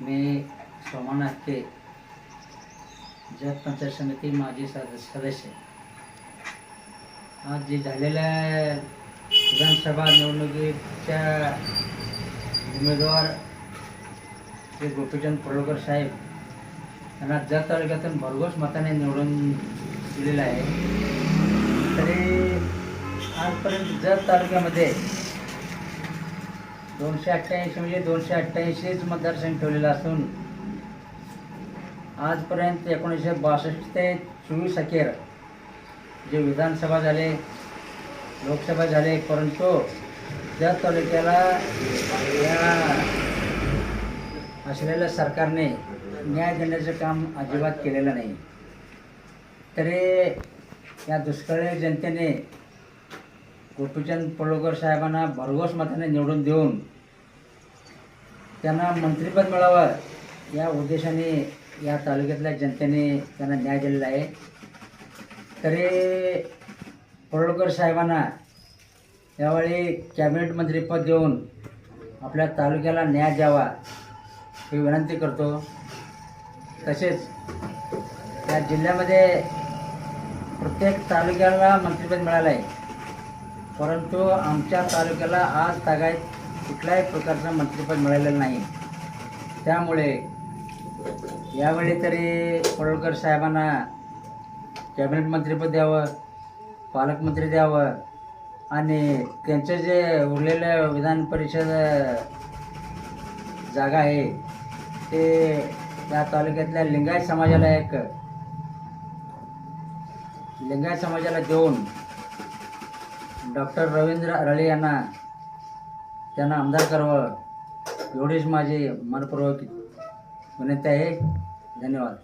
मी सोमनाथ के जत पंचायत समिती माजी सद- सदस्य. आज जे झालेल्या विधानसभा निवडणुकीच्या उमेदवार श्री गोपीचंद पडळकर साहेब यांना जत तालुक्यातून भरघोस मताने निवडून दिलेलं आहे. तरी आजपर्यंत जत तालुक्यामध्ये दोनशे अठ्ठ्याऐंशी म्हणजे दोनशे अठ्ठ्याऐंशीच मतदारसंघ ठेवलेला असून आजपर्यंत एकोणीसशे बासष्ट ते चोवीस अखेर जे विधानसभा झाले लोकसभा झाले परंतु त्या तालुक्याला या असलेल्या सरकारने न्याय देण्याचं काम अजिबात केलेलं नाही. तरी या दुष्काळी जनतेने गोपीचंद पडळकर साहेबांना भरघोस मताने निवडून देऊन त्यांना मंत्रिपद मिळावं या उद्देशाने या तालुक्यातल्या जनतेने त्यांना न्याय दिलेला आहे. तरी पडळकर साहेबांना यावेळी कॅबिनेट मंत्रीपद देऊन आपल्या तालुक्याला न्याय द्यावा ही विनंती करतो. तसेच या जिल्ह्यामध्ये प्रत्येक तालुक्याला मंत्रिपद मिळालं आहे परंतु आमच्या तालुक्याला आज तागायत कुठल्याही प्रकारचं मंत्रिपद मिळालेलं नाही. त्यामुळे यावेळी तरी पडळकर साहेबांना कॅबिनेट मंत्रिपद द्यावं पालकमंत्री द्यावं आणि त्यांचं जे उरलेलं विधान परिषद जागा आहे ते या तालुक्यातल्या लिंगायत समाजाला एक लिंगायत समाजाला देऊन डॉक्टर रवींद्र रळे यांना त्यांना आमदार करावं एवढीच माझी मनपूर्वक विनंती आहे. धन्यवाद.